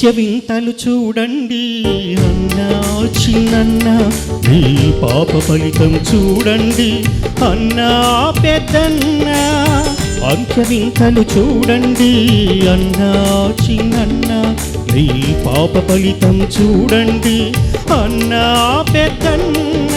నిత్య వింతలు చూడండి అన్నా చిన్నన్న నీ పాప ఫలితం చూడండి అన్నా పెద్దన్న అంత్య వింతలు చూడండి అన్నా చిన్నన్న నీ పాప ఫలితం చూడండి అన్నా పెద్దన్న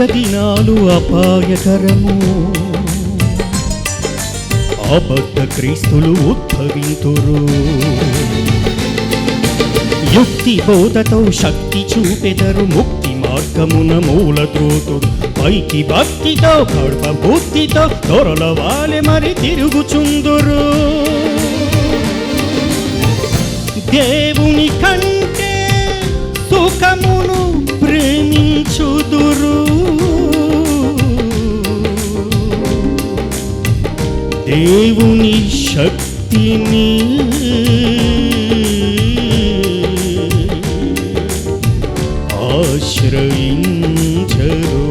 దినాలు అపాయకరము. అబద్ధ క్రీస్తులు ఉద్భవింతురు. యుక్తి బోధతో శక్తి చూపెదరు ముక్తి మార్గమున మూల త్రోతుడు పైకి భక్తితో కడప బుద్ధితో దొరల వాలె మరి తిరుగుచుందురు. దేవుని కంటే సుఖము దేవుని శక్తిని ఆశ్రయించరు.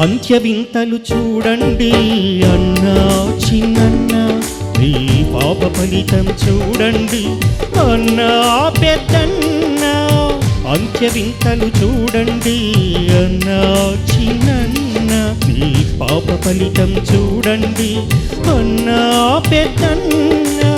అంత్య వింతలు చూడండి అన్నా చిన్నన్న నీ పాప ఫలితం చూడండి అన్నా పెద్దన్న. అంత్య వింతలు చూడండి అన్నా చిన్నన్న. మీ పాప ఫలితం చూడండి. అన్నా పెద్దన్నా.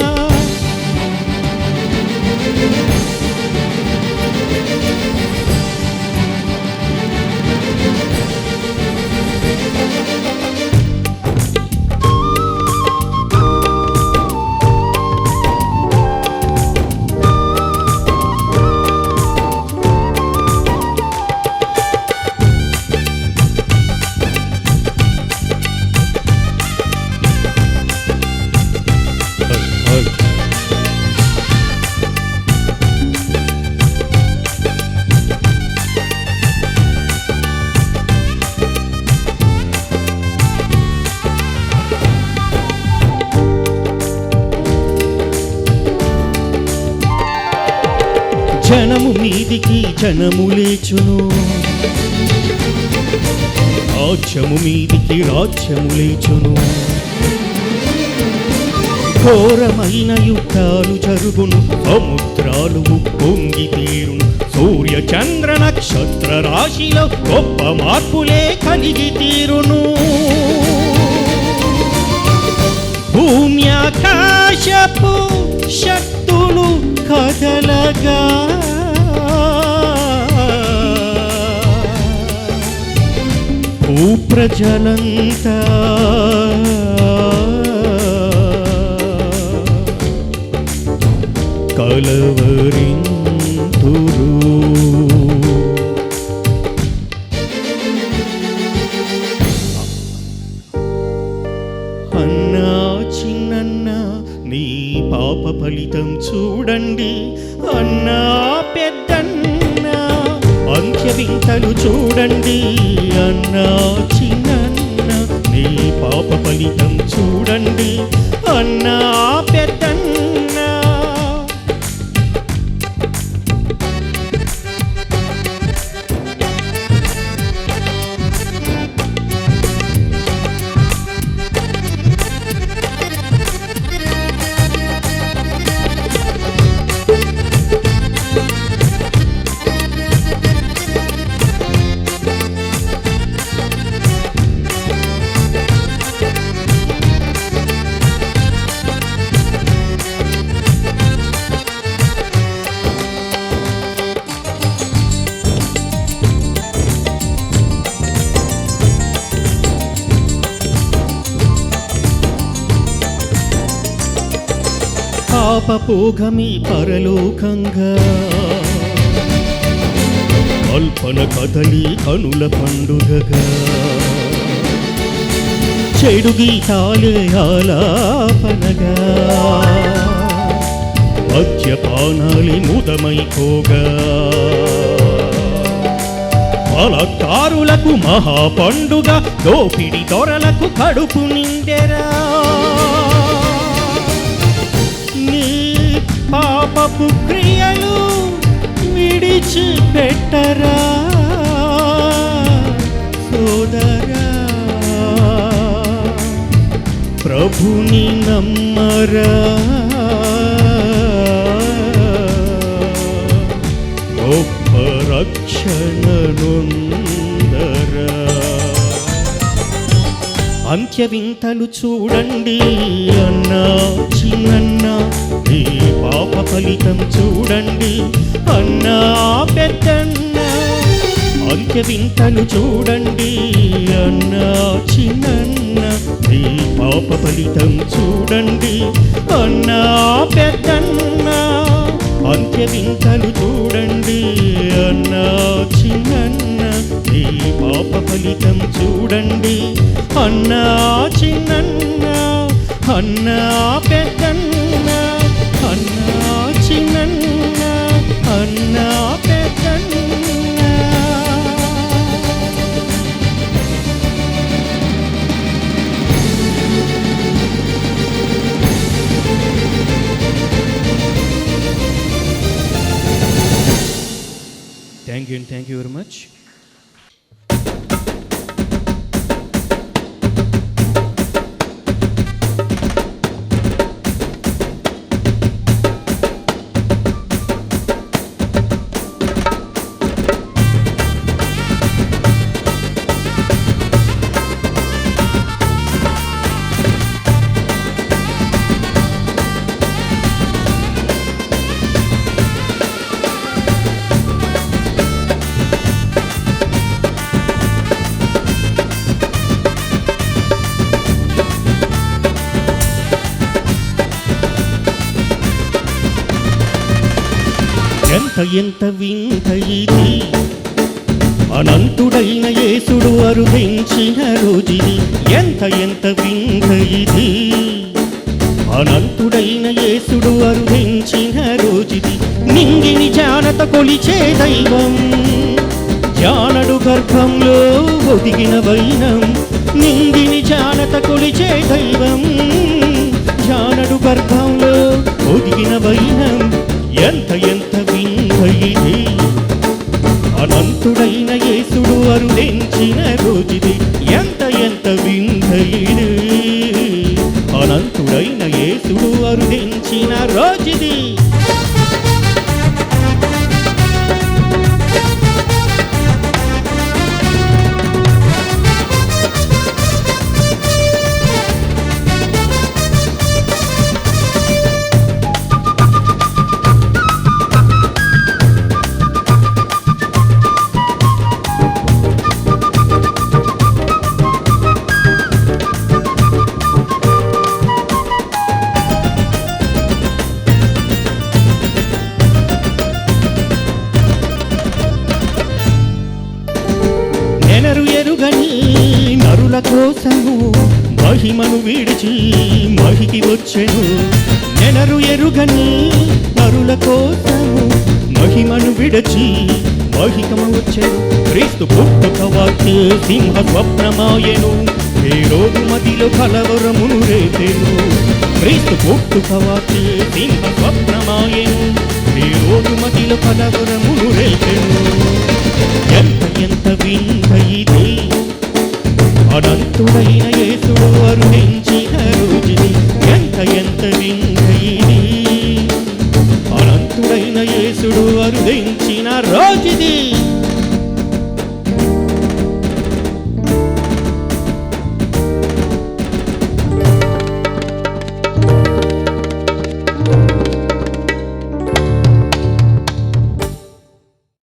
జనము మీదికి జనము లేచును. రాజ్యము మీదికి రాజ్యము లేచును. ఘోరమైన యుద్ధాలు జరుగును. సముద్రాలు పొంగి తీరును. సూర్య చంద్ర నక్షత్ర రాశిలో గొప్ప మార్పులే కలిగి తీరును. ఆకాశపు శక్తులు కదలగా. భూప్రజలంతా కలవ చూడండి. అన్నా పెద్దన్న అంత్యవింతలు చూడండి. అన్నా చిన్న నీ పాప ఫలితం చూడండి. అన్నా పెద్దన్న పాపపోగమి పరలోకంగా. కల్పన కదలి కనుల పండుగగా. చెడు గీతాలే ఆలాపనగా. మద్యపానాలి ముదమైపోగా. బలత్కారులకు మహాపండుగ దోపిడి దొరలకు కడుపు నిండెరా. పాపపు క్రియలు విడిచిపెట్టరా? సోదరా ప్రభుని నమ్మరా? గొప్ప రక్షణను నొందరా? అంత్య వింతలు చూడండి అన్నా. ఫలితం చూడండి. అన్నా పెద్దన్న అంత్య వింతలు చూడండి. అన్నా చిన్నన్న ఈ పాప ఫలితం చూడండి. అన్నా పెద్దన్న అంత్య వింతలు చూడండి. అన్నా చిన్నన్న ఈ పాప ఫలితం చూడండి. అన్నా చిన్నన్న అన్నా పెద్దన్న అన్నా ఎంత ఎంత వింత ఇది అనంతుడైన యేసుడు అరుదించిన రోజుది ఎంత ఎంత వింత ఇది అనంతుడైన యేసుడు అరుదించిన రోజుది నింగిని జానత కొలిచే దైవం. జానడు గర్భంలో ఒదిగిన వైనం నింగిని జానత కొలిచే దైవం. జానడు గర్భంలో ఒదిగిన వైనం ఎంత ఎంత వింత అనంతుడైన యేసుడు అరుణించిన రోజుది ఎంత ఎంత వింత అనంతుడైన యేసుడు అరుణించిన రోజుది. నెనరు ఎరుగని నరుల కోసము మహిమను విడిచి మహికి వచ్చెను. నెనరు ఎరుగని నరుల కోసము మహిమను విడచి మహికము వచ్చెను. క్రీస్తు పుట్టుక వాక్య సింహ స్వప్నమాయను. ఏ రోజు మదిలో కలవరమును రేపెను. క్రీస్తు పుట్టుక వాక్య సింహ స్వప్నమాయను. ఏ రోజు మదిలో కలవరమును రేపెను. ఎంత ఎంత వింత ఇది అనంతుడైన యేసుడు అరుణించిన రోజుని ఎంత ఎంత వింత ఇది. అనంతుడైన యేసుడు అరుణించిన రోజుది.